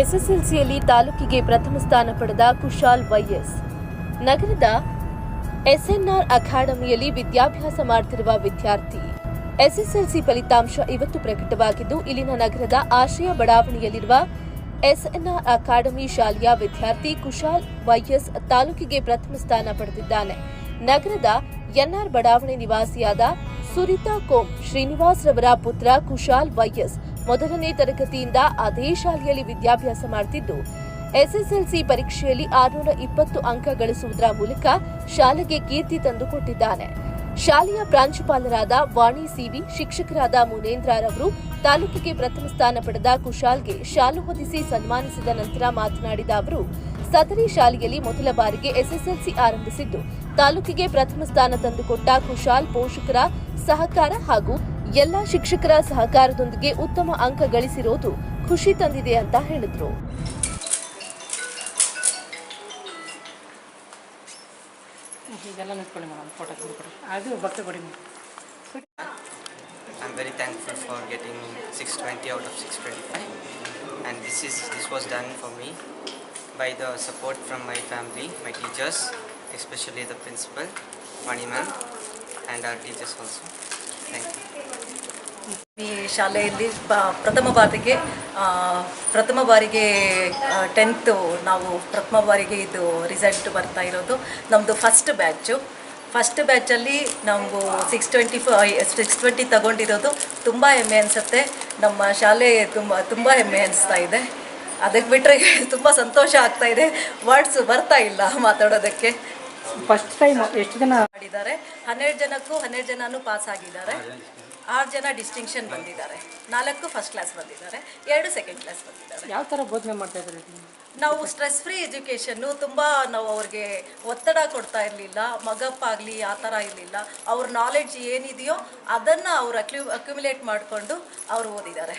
ಎಸ್ಎಸ್ಎಲ್ಸಿಯಲ್ಲಿ ತಾಲೂಕಿಗೆ ಪ್ರಥಮ ಸ್ಥಾನ ಪಡೆದ ಕುಶಾಲ್ ವೈಎಸ್. ನಗರದ ಎಸ್ಎನ್ಆರ್ ಅಕಾಡೆಮಿಯಲ್ಲಿ ವಿದ್ಯಾಭ್ಯಾಸ ಮಾಡುತ್ತಿರುವ ವಿದ್ಯಾರ್ಥಿ. ಎಸ್ಎಸ್ಎಲ್ಸಿ ಫಲಿತಾಂಶ ಇವತ್ತು ಪ್ರಕಟವಾಗಿದ್ದು, ಇಲ್ಲಿನ ನಗರದ ಆಶ್ರಯ ಬಡಾವಣೆಯಲ್ಲಿರುವ ಎಸ್ಎನ್ಆರ್ ಅಕಾಡೆಮಿ ಶಾಲೆಯ ವಿದ್ಯಾರ್ಥಿ ಕುಶಾಲ್ ವೈಎಸ್ ತಾಲೂಕಿಗೆ ಪ್ರಥಮ ಸ್ಥಾನ ಪಡೆದಿದ್ದಾನೆ. ನಗರದ ಎನ್ಆರ್ ಬಡಾವಣೆ ನಿವಾಸಿಯಾದ ಸುರಿತಾ ಕೋಮ್ ಶ್ರೀನಿವಾಸ್ ರವರ ಪುತ್ರ ಕುಶಾಲ್ ವೈಎಸ್ ಮೊದಲನೇ ತರಗತಿಯಿಂದ ಅದೇ ಶಾಲೆಯಲ್ಲಿ ವಿದ್ಯಾಭ್ಯಾಸ ಮಾಡುತ್ತಿದ್ದು ಎಸ್ಎಸ್ಎಲ್ಸಿ ಪರೀಕ್ಷೆಯಲ್ಲಿ ಆರುನೂರ ಇಪ್ಪತ್ತು ಅಂಕ ಗಳಿಸುವುದರ ಮೂಲಕ ಶಾಲೆಗೆ ಕೀರ್ತಿ ತಂದುಕೊಟ್ಟಿದ್ದಾನೆ ಶಾಲೆಯ ಪ್ರಾಂಶುಪಾಲರಾದ ವಾಣಿ ಸಿವಿ, ಶಿಕ್ಷಕರಾದ ಮುನೇಂದ್ರರವರು ತಾಲೂಕಿಗೆ ಪ್ರಥಮ ಸ್ಥಾನ ಪಡೆದ ಕುಶಾಲ್ಗೆ ಶಾಲು ಹೊದಿಸಿ ಸನ್ಮಾನಿಸಿದ ನಂತರ ಮಾತನಾಡಿದ ಅವರು, ಸದರಿ ಶಾಲೆಯಲ್ಲಿ ಮೊದಲ ಬಾರಿಗೆ ಎಸ್ಎಸ್ಎಲ್ಸಿ ಆರಂಭಿಸಿದ್ದು. ತಾಲೂಕಿಗೆ ಪ್ರಥಮ ಸ್ಥಾನ ತಂದುಕೊಟ್ಟ ಕುಶಾಲ್ ಪೋಷಕರ ಸಹಕಾರ ಹಾಗೂ ಎಲ್ಲಾ ಶಿಕ್ಷಕರ ಸಹಕಾರದೊಂದಿಗೆ ಉತ್ತಮ ಅಂಕ ಗಳಿಸಿರೋದು ಖುಷಿ ತಂದಿದೆ ಅಂತ ಹೇಳಿದ್ರು ಇದೆಲ್ಲ ನಿಂತ್ಕೊಳ್ಳಿ ಮೇಡಮ್ ಫೋಟೋ ಕೊಡಿ ಅದು ಭಕ್ತ ಕೊಡಿ very thankful for getting 620 out of 625 and this is this was done for me by the support from my family, my teachers, especially the principal, Mani ma'am and our teachers also. Thank you. ಈ ಶಾಲೆಯಲ್ಲಿ ಪ ಪ್ರಥಮ ಬಾರಿಗೆ ಪ್ರಥಮ ಬಾರಿಗೆ tenth ನಾವು ಪ್ರಥಮ ಬಾರಿಗೆ ಇದು ರಿಸಲ್ಟ್ ಬರ್ತಾ ಇರೋದು. ನಮ್ಮದು ಫಸ್ಟ್ ಬ್ಯಾಚು ಫಸ್ಟ್ ಬ್ಯಾಚಲ್ಲಿ ನಾವು six twenty five six twenty ತಗೊಂಡಿರೋದು. ತುಂಬ ಹೆಮ್ಮೆ ಅನಿಸುತ್ತೆ. ನಮ್ಮ ಶಾಲೆ ತುಂಬ ತುಂಬ ಹೆಮ್ಮೆ ಅನಿಸ್ತಾ ಇದೆ. ಅದಕ್ಕೆ ಬಿಟ್ಟರೆ ತುಂಬ ಸಂತೋಷ ಆಗ್ತಾ ಇದೆ. ವರ್ಡ್ಸ್ ಬರ್ತಾ ಇಲ್ಲ ಮಾತಾಡೋದಕ್ಕೆ. ಫಸ್ಟ್ ಟೈಮ್ ಎಷ್ಟು ಜನ ಮಾಡಿದ್ದಾರೆ. ಹನ್ನೆರಡು ಜನಕ್ಕೂ ಹನ್ನೆರಡು ಜನನೂ ಪಾಸ್ ಆಗಿದ್ದಾರೆ. ಆರು ಜನ ಡಿಸ್ಟಿಂಕ್ಷನ್ ಬಂದಿದ್ದಾರೆ. ನಾಲ್ಕು ಫಸ್ಟ್ ಕ್ಲಾಸ್ ಬಂದಿದ್ದಾರೆ. ಎರಡು ಸೆಕೆಂಡ್ ಕ್ಲಾಸ್ ಬಂದಿದ್ದಾರೆ. ಯಾವ ಥರ ಬೋಧನೆ ಮಾಡ್ತಾ ಇದ್ದಾರೆ ನಾವು ಸ್ಟ್ರೆಸ್ ಫ್ರೀ ಎಜುಕೇಷನ್ನು ತುಂಬ ನಾವು ಅವ್ರಿಗೆ ಒತ್ತಡ ಕೊಡ್ತಾ ಇರಲಿಲ್ಲ. ಮಗಪ್ ಆಗಲಿ ಆ ಥರ ಇರಲಿಲ್ಲ. ಅವ್ರ ನಾಲೆಡ್ಜ್ ಏನಿದೆಯೋ ಅದನ್ನು ಅವ್ರು ಅಕ್ಯು ಅಕ್ಯುಮುಲೇಟ್ ಮಾಡಿಕೊಂಡು ಅವರು ಓದಿದ್ದಾರೆ.